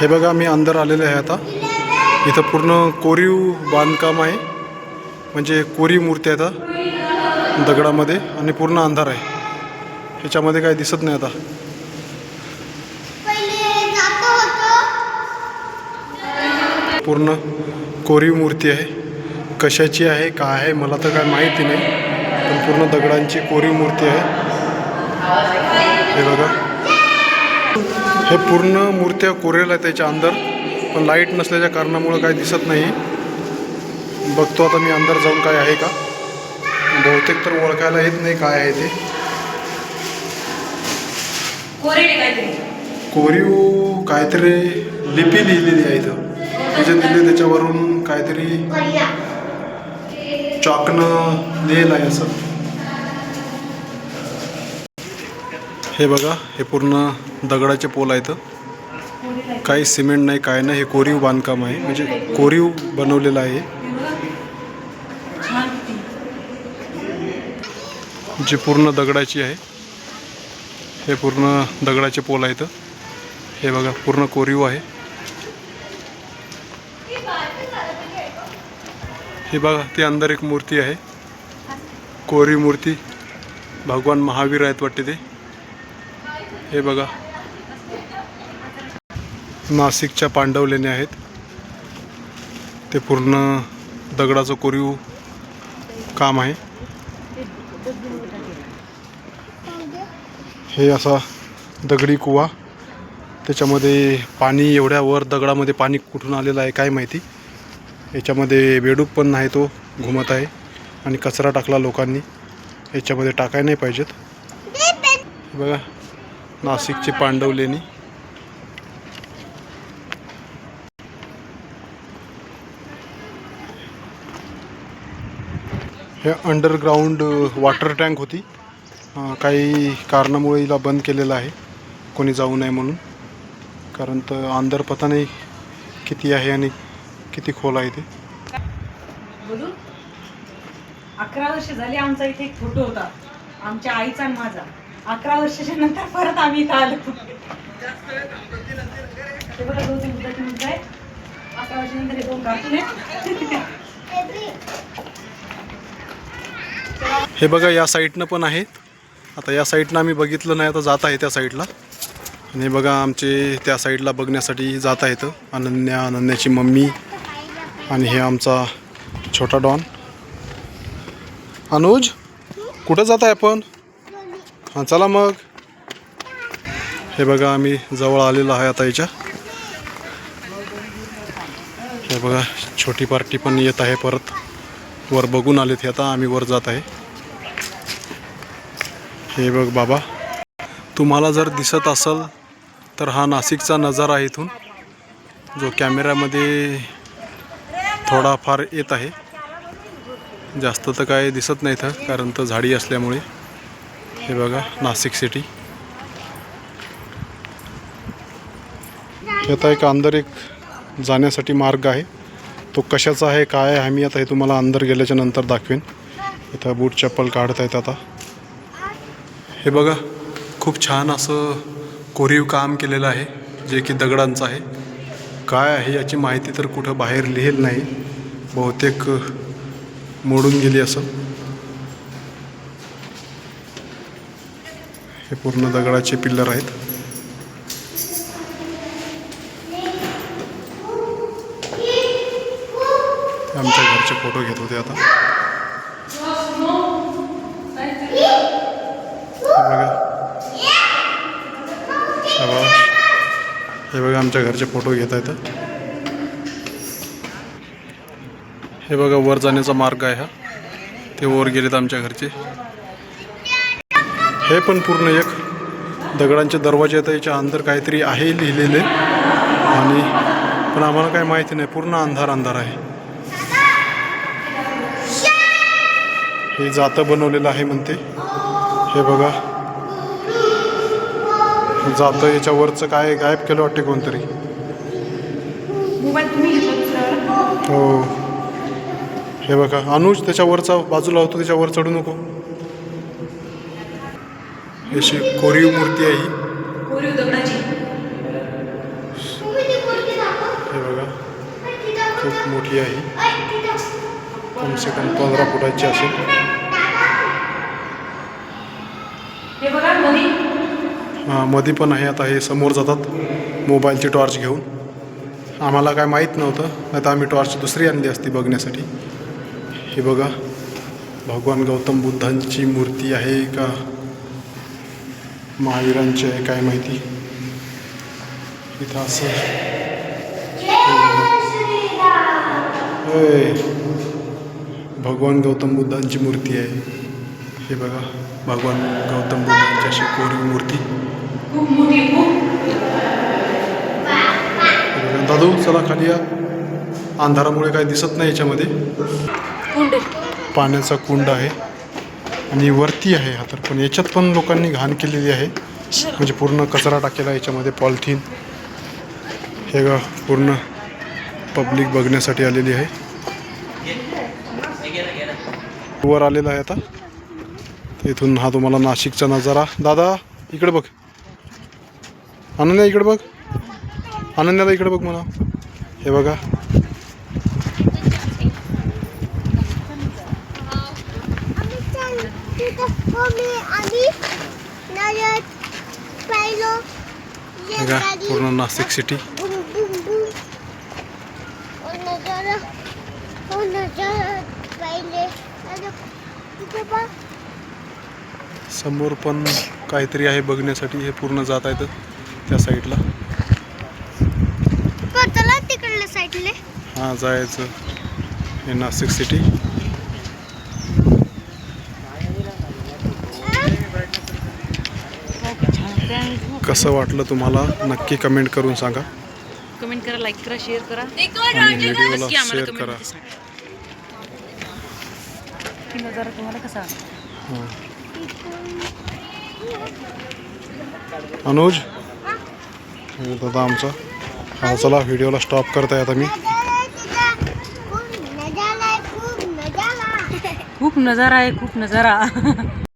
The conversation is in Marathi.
हे बघा मी अंदर आलेले आहे आता. इथं पूर्ण कोरीव बांधकाम आहे. म्हणजे कोरीव मूर्ती आहे आता दगडामध्ये आणि पूर्ण अंधार आहे. ह्याच्यामध्ये काही दिसत नाही आता. पूर्ण कोरीव मूर्ती आहे. कशाची आहे काय आहे मला तर काय माहिती नाही. पण पूर्ण दगडांची कोरीव मूर्ती आहे. हे बघा. हे पूर्ण मूर्त्या कोरेल आहे त्याच्या अंदर पण लाइट नसल्याच्या कारणामुळं काय दिसत नाही. बघतो आता मी अंदर जाऊन काय आहे का. बहुतेक तर ओळखायला येत नाही काय आहे ते. कोरीव काहीतरी लिपी लिहिलेली आहे इथं. म्हणजे दिले त्याच्यावरून काहीतरी चॉकनं लिहिलं आहे असं. हे बघा हे पूर्ण दगडाचे पोल आहेत. काही सिमेंट नाही काय नाही हे कोरीव बांधकाम आहे. म्हणजे कोरीव बनवलेलं आहे. जी पूर्ण दगडाची आहे हे पूर्ण दगडाचे पोल आहेत. हे बघा पूर्ण कोरीव आहे. हे बघा ती अंदर एक मूर्ती आहे. कोरीव मूर्ती. भगवान महावीर आहेत वाटते ते. हे बघा. नाशिकच्या पांडवलेणे आहेत. ते पूर्ण दगडाचं कोरीव काम आहे. हे असा दगडी कुवा. त्याच्यामध्ये पाणी एवढ्या वर दगडामध्ये पाणी कुठून आलेलं आहे काय माहिती. याच्यामध्ये बेडूक पण नाही तो घुमत आहे. आणि कचरा टाकला लोकांनी. याच्यामध्ये टाकाय नाही पाहिजेत. बघा. नाशिकची पांडवलेणी हे अंडरग्राऊंड वॉटर टँक होती. काही कारणामुळे हिला बंद केलेलं आहे. कोणी जाऊ नये म्हणून. कारण तर अंदर पता नाही किती आहे आणि किती खोल आहे ते. अकरा वर्ष झाली आमचा इथे एक फोटो होता. आमच्या आईचा आणि माझा. अकरा वर्षाच्या नंतर परत आम्ही इथं आलो. ते बघा दोन तीन बुद्धाची मुद्दा आहे. अकरा वर्षानंतर हे दोन कार्टून आहेत. हे बघा या साईडनं पण आहेत. आता या साईडनं आम्ही बघितलं नाही आता जात आहे त्या साईडला. आणि बघा आमचे त्या साईडला बघण्यासाठी जात आहेत. अनन्या अनन्याची मम्मी आणि हे आमचा छोटा डॉन. अनुज कुठं जात आहे आपण? हां चला मग. हे बघा आम्ही जवळ आलेलो आहे आता याच्या हे बघा छोटी पार्टी पण येत आहे परत. वर बघून आलेत हे आता आम्ही वर जात आहे. हे बघ बाबा तुम्हाला जर दिसत असेल तर हा नाशिकचा नजारा आहे इथून. जो कॅमेऱ्यामध्ये थोडाफार येत आहे. जास्त तर काय दिसत नाही इथं कारण तर झाडी असल्यामुळे. हे बघा नाशिक सिटी आता एक अंदर एक जाण्यासाठी मार्ग आहे. तो कशाचा आहे काय आहे आम्ही आता हे तुम्हाला अंदर गेल्याच्यानंतर दाखवेन. इथं बूट चप्पल काढत आहेत आता. हे बघा खूप छान असं कोरीव काम केलेलं आहे जे की दगडांचं आहे. काय आहे याची माहिती तर कुठं बाहेर लिहिल नाही. बहुतेक मोडून गेली असं. हे पूर्ण दगडाचे पिल्लर आहेत. आमच्या घरचे फोटो घेत होते आता. बघा. हे बघा आमच्या घरचे फोटो घेत आहेत. हे बघा वर जाण्याचा मार्ग आहे हा. ते वर गेलेत आमच्या घरचे. हे पण पूर्ण एक दगडांचे दरवाजे आहेत याच्या अंदर काहीतरी आहे लिहिलेले. आणि पण आम्हाला काही माहिती नाही पूर्ण अंधार अंधार आहे. हे जातं बनवलेलं आहे म्हणते. हे बघा. जातं याच्यावरचं काय गायब केलं वाटते कोणतरी. हो. हे बघा. अनुज त्याच्यावरचा बाजूला होतो त्याच्यावर चढू नको. ही अशी कोरीव मूर्ती आहे ही. कोरीव दगडाची. खूप मोठी आहे कमसे कम पंधरा फुटाची असेल. हे बघा मधी. पण आहे. आता हे समोर जातात. मोबाईलची टॉर्च घेऊन. आम्हाला काय माहीत नव्हतं. नाही तर आम्ही टॉर्च दुसरी आणली असती बघण्यासाठी. हे बघा भगवान गौतम बुद्धांची मूर्ती आहे का? महावीरांची आहे काय माहिती? इथं असं. होय. भगवान गौतम बुद्धांची मूर्ती आहे. हे बघा भगवान गौतम बुद्धांची अशी कोरीव मूर्ती. दादू चला खाली या. अंधारामुळे काही दिसत नाही याच्यामध्ये. पाण्याचा कुंड आहे. आणि वरती आहे हा तर. पण याच्यात पण लोकांनी घाण केलेली आहे. म्हणजे पूर्ण कचरा टाकेला याच्यामध्ये पॉलिथिन. हे ग पूर्ण पब्लिक बघण्यासाठी आलेली आहे. वर आलेला आहे आता. इथून हा तुम्हाला नाशिकचा नजारा. दादा इकडे बघ. अनन्या इकडे बघ. अनन्याला इकडे बघ म्हणा. हे बघा आम्ही चाल आम्ही पूर्ण नाशिक सिटी समोर पण काहीतरी आहे बघण्यासाठी. हे पूर्ण जात आहेत त्या साईडला तिकडल्या साईडले हां जायचं. हे नाशिक सिटी कसं वाटलं तुम्हाला? नक्की कमेंट करून सांगा. कमेंट करा लाईक करा शेअर करा. आणि व्हिडिओला शेअर करा. तुम्हाला कसा. अनुज? हे दादा आमचा. हा चला व्हिडिओला स्टॉप करताय आता मी. खूप नजारा आहे खूप नजारा खूप नजारा आहे खूप नजारा.